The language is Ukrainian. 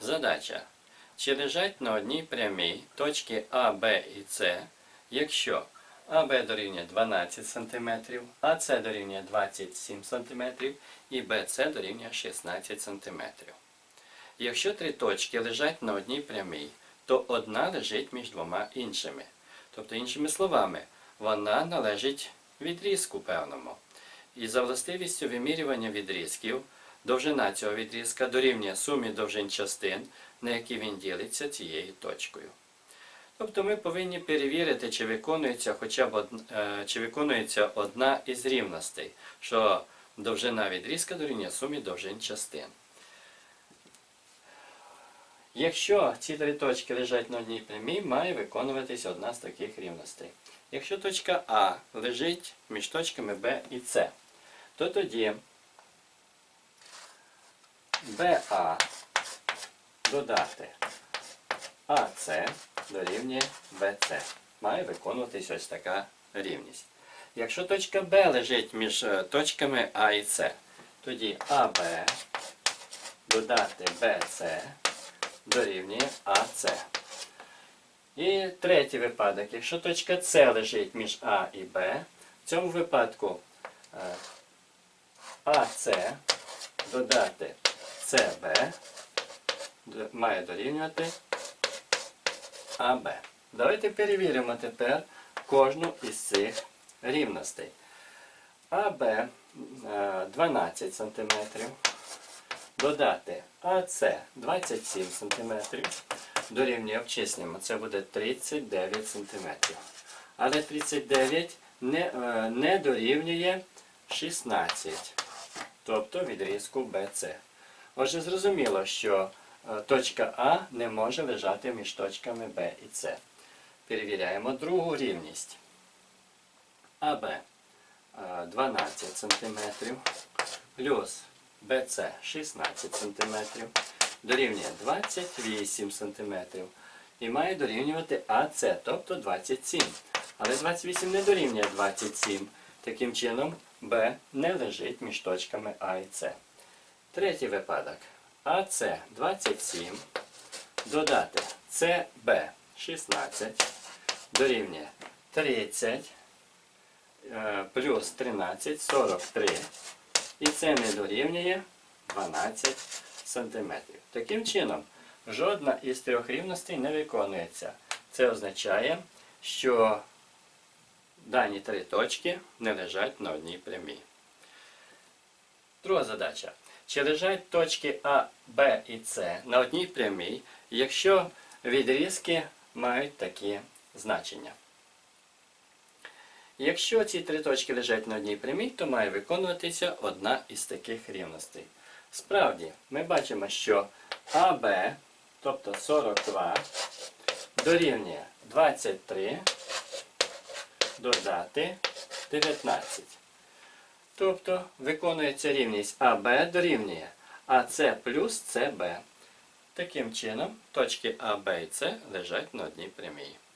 Задача. Чи лежать на одній прямій точки А, Б і С, якщо АБ дорівнює 12 см, АС дорівнює 27 см і БС дорівнює 16 см. Якщо три точки лежать на одній прямій, то одна лежить між двома іншими. Тобто, іншими словами, вона належить відрізку певному. І за властивістю вимірювання відрізків, довжина цього відрізка дорівнює сумі довжин частин, на які він ділиться цією точкою. Тобто ми повинні перевірити, чи виконується хоча б од- е, чи виконується одна із рівностей, що довжина відрізка дорівнює сумі довжин частин. Якщо ці три точки лежать на одній прямій, має виконуватись одна з таких рівностей. Якщо точка А лежить між точками Б і С, то тоді БА додати АС дорівнює БС. Має виконуватись ось така рівність. Якщо точка Б лежить між е, точками А і С, тоді АБ додати БС дорівнює АС. І третій випадок. Якщо точка С лежить між А і Б, в цьому випадку е, АС додати Д- має дорівнювати АБ. Давайте перевіримо тепер кожну із цих рівностей. АБ е, 12 см, додати АС 27 см, дорівнює обчислюємо, це буде 39 см. Але 39 не, е, не дорівнює 16, тобто відрізку BC. Отже, зрозуміло, що е, точка А не може лежати між точками Б і С. Перевіряємо другу рівність. АБ е, 12 см плюс БЦ 16 см дорівнює 28 см і має дорівнювати АЦ, тобто 27. Але 28 не дорівнює 27. Таким чином, Б не лежить між точками А і С. Третій випадок. АЦ 27 додати СБ 16 дорівнює 30 е, плюс 13 43. І це не дорівнює 12 см. Таким чином, жодна із трьох рівностей не виконується. Це означає, що дані три точки не лежать на одній прямій. Друга задача. Чи лежать точки А, Б і С на одній прямій, якщо відрізки мають такі значення? Якщо ці три точки лежать на одній прямій, то має виконуватися одна із таких рівностей. Справді, ми бачимо, що АБ, тобто 42, дорівнює 23 додати 19. Тобто виконується рівність АБ дорівнює АС плюс СБ. Таким чином, точки А, Б і С лежать на одній прямій.